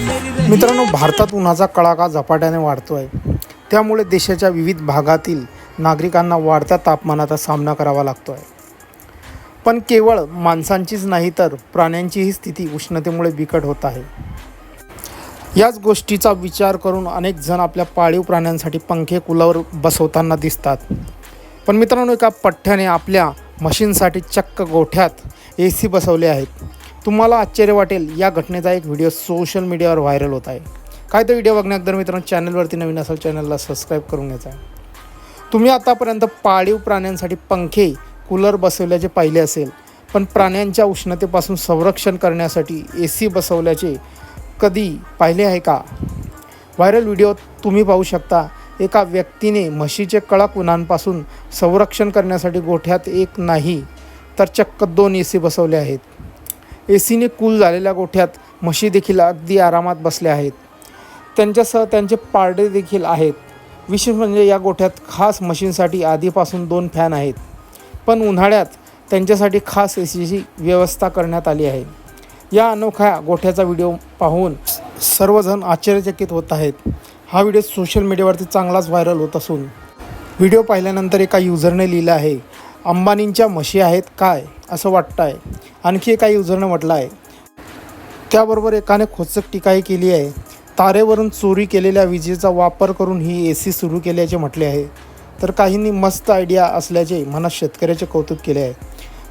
मित्रांनो भारतात उन्हाचा कडाका झपाट्याने वाढतो आहे त्यामुळे देशाच्या विविध भागातील नागरिकांना वाढत्या तापमानाचा सामना करावा लागतो आहे पण केवळ माणसांचीच नाही तर प्राण्यांचीही स्थिती उष्णतेमुळे बिकट होत आहे. याच गोष्टीचा विचार करून अनेक जण आपल्या पाळीव प्राण्यांसाठी पंखे कुलावर बसवताना दिसतात. पण मित्रांनो एका पठ्ठ्याने आपल्या मशीनसाठी चक्क गोठ्यात ए सी बसवले आहेत. तुम्हाला आश्चर्य वाटेल या घटनेचा एक व्हिडिओ सोशल मीडियावर व्हायरल होत आहे. काय तो व्हिडिओ बघण्याअगोदर मित्रांनो चॅनलवरती नवीन असेल चॅनलला सबस्क्राईब करून घ्यायचा आहे. तुम्ही आतापर्यंत पाळीव प्राण्यांसाठी पंखे कूलर बसवल्याचे पाहिले असेल पण प्राण्यांच्या उष्णतेपासून संरक्षण करण्यासाठी ए सी बसवल्याचे कधी पाहिले आहे का? व्हायरल व्हिडिओ तुम्ही पाहू शकता. एका व्यक्तीने म्हशीचे कडक उन्हांपासून संरक्षण करण्यासाठी गोठ्यात एक नाही तर चक्क दोन ए सी बसवले आहेत. ए सीने कूल झालेल्या गोठ्यात म्हशी देखील अगदी आरामात बसल्या आहेत. त्यांच्यासह त्यांचे पारडे देखील आहेत. विशेष म्हणजे या गोठ्यात खास मशीनसाठी आधीपासून दोन फॅन आहेत. पण उन्हाळ्यात त्यांच्यासाठी खास ए सीची व्यवस्था करण्यात आली आहे. या अनोख्या गोठ्याचा व्हिडिओ पाहून सर्वजण आश्चर्यचकित होत आहेत. हा व्हिडिओ सोशल मीडियावरती चांगलाच व्हायरल होत असून. व्हिडिओ पाहिल्यानंतर एका युजरने लिहिलं आहे अंबानींच्या म्हशी आहेत काय? असं वाटतं आहे आणखी एक काही उजरणं म्हटलं आहे त्याबरोबर एकाने खोचक टीकाही केली आहे. तारेवरून चोरी केलेल्या विजेचा वापर करून ही ए सी सुरू केल्याचे म्हटले आहे. तर काहींनी मस्त आयडिया असल्याचे मनात शेतकऱ्याचे कौतुक केले आहे.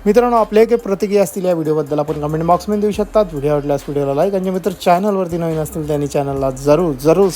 मित्रांनो आपल्या काही प्रतिक्रिया असतील या व्हिडिओबद्दल आपण कमेंट बॉक्समध्ये देऊ शकतात. व्हिडिओ आवडल्यास व्हिडिओला लाईक आणि जे मित्र चॅनलवरती नवीन असतील त्यांनी चॅनलला जरूर जरूर